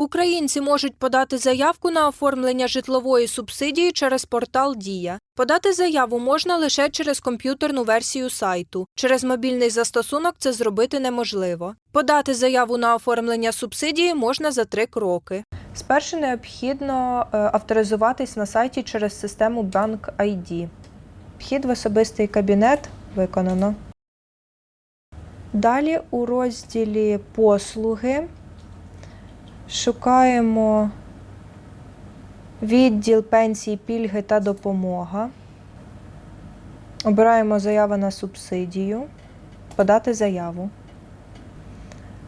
Українці можуть подати заявку на оформлення житлової субсидії через портал Дія. Подати заяву можна лише через комп'ютерну версію сайту. Через мобільний застосунок це зробити неможливо. Подати заяву на оформлення субсидії можна за три кроки. Спершу необхідно е, авторизуватись на сайті через систему Bank ID. Вхід в особистий кабінет виконано. Далі у розділі Послуги шукаємо відділ пенсії, пільги та допомога. Обираємо заяву на субсидію, подати заяву.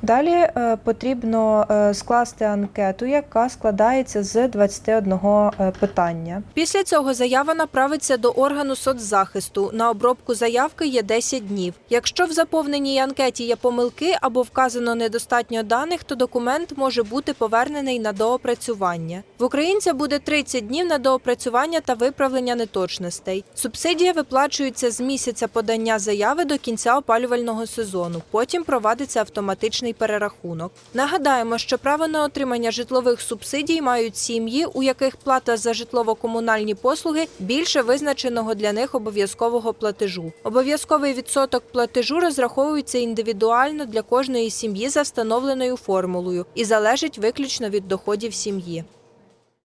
Далі е, потрібно е, скласти анкету, яка складається з 21 е, питання. Після цього заява направиться до органу соцзахисту. На обробку заявки є 10 днів. Якщо в заповненій анкеті є помилки або вказано недостатньо даних, то документ може бути повернений на доопрацювання. В українця буде 30 днів на доопрацювання та виправлення неточностей. Субсидія виплачується з місяця подання заяви до кінця опалювального сезону. Потім провадиться автоматичний перерахунок. Нагадаємо, що право на отримання житлових субсидій мають сім'ї, у яких плата за житлово-комунальні послуги більше визначеного для них обов'язкового платежу. Обов'язковий відсоток платежу розраховується індивідуально для кожної сім'ї за встановленою формулою і залежить виключно від доходів сім'ї.